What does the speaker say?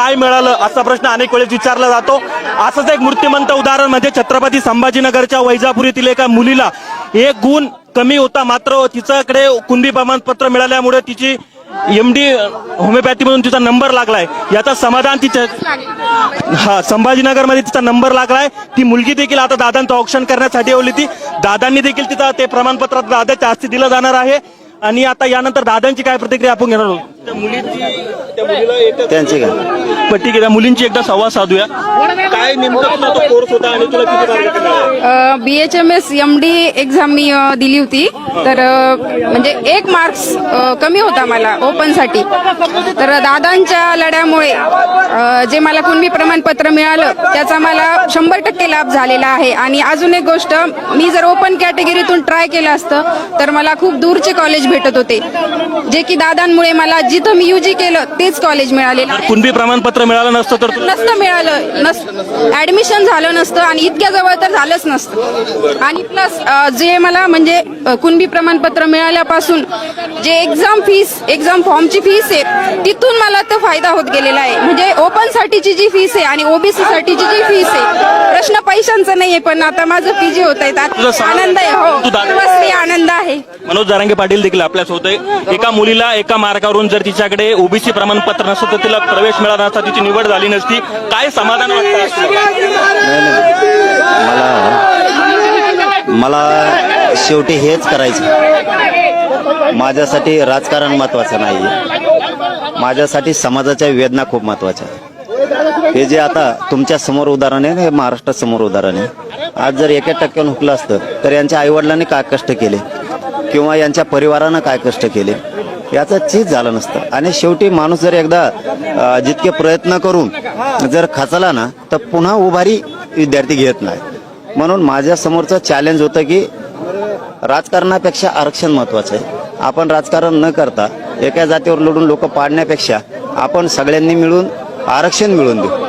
काय मिळालं असा प्रश्न अनेक वेळेस विचारला जातो. असंच एक मूर्तिमंत उदाहरण म्हणजे छत्रपती संभाजीनगरच्या वैजापुरीतील एका मुलीला एक गुण कमी होता मात्र तिच्याकडे कुणबी प्रमाणपत्र मिळाल्यामुळे तिची एम डी होमिओपॅथी मधून तिचा नंबर लागलाय. याचा समाधान तिच्या हा संभाजीनगरमध्ये तिचा नंबर लागलाय. ती मुलगी देखील आता दादांचं ऑप्शन करण्यासाठी ओली ती दादांनी देखील तिचा ते प्रमाणपत्र दादाच्या हस्ती दिलं जाणार आहे. आणि आता यानंतर दादांची काय प्रतिक्रिया आपण घेणार आहोत? त्यांची काय? आहे त्या मुलींची एकदा संवाद साधूया. काय नेमका तुझा तो कोर्स होता आणि तुला किती? B H M S M D exam मी अ, दिली होती. तर अ, म्हणजे एक मार्क्स अ, कमी होता मला ओपनसाठी. तर दादांच्या लढ्यामुळे अ, जे मला कुणबी प्रमाणपत्र मिळालं त्याचा मला शंभर टक्के लाभ झालेला आहे. आणि अजून एक गोष्ट मी जर ओपन कॅटेगरीतून ट्राय केलं असतं तर मला खूप दूरचे कॉलेज भेटत होते. जे की दादांमुळे मला जिथं मी युजी केलं तेच कॉलेज मिळालेलं आहे. कुणबी प्रमाणपत्र मिळालं नसतं तर तुला नसतं मिळालं. नस ऍडमिशन झालं नसतं आणि इतक्या जवळ तर झालंच नसतं. आणि प्लस जे मला म्हणजे अ, कुणबी प्रमाणपत्र मिळाल्यापासून जे एक्झाम फीस एक्झाम फॉर्मची फीस आहे तिथून मला तो फायदा होत गेलेला आहे. म्हणजे ओपन साठीची जी फीस आहे आणि ओबीसी साठीची जी फीस आहे. प्रश्न पैशांचा नाहीये पण आता माझं पीजी होत आहे आनंद आहे हो. तू सर्वस्वी आनंद आहे. मनोज जारांगे पाटील देखील आपल्यासोबत आहे एका मुलीला एका मार्गावरून जर तिच्याकडे ओबीसी प्रमाणपत्र नसतं तर तिला प्रवेश मिळाला नसता. तिची निवड झाली नसती. काय समाधान वाटतं मला मला शेवटी हेच करायचं माझ्यासाठी राजकारण महत्वाचं नाही माझ्यासाठी समाजाच्या वेदना खूप महत्त्वाच्या हे जे आता तुमच्यासमोर उदाहरण आहे ना, हे महाराष्ट्रासमोर उदाहरण आहे. आज जर एका टक्क्यानं हुकलं असतं तर यांच्या आईवडिलांनी काय कष्ट केले? किंवा यांच्या परिवारानं काय कष्ट केले? याचं चीज झालं नसतं. आणि शेवटी माणूस जर एकदा जितके प्रयत्न करून जर खचला ना तर पुन्हा उभारी विद्यार्थी घेत नाही. म्हणून माझ्या समोरचं चॅलेंज होतं की राजकारणापेक्षा आरक्षण महत्वाचं आहे. आपण राजकारण न करता एका जातीवर लढून लोक पाडण्यापेक्षा आपण सगळ्यांनी मिळून आरक्षण मिळवून देऊ.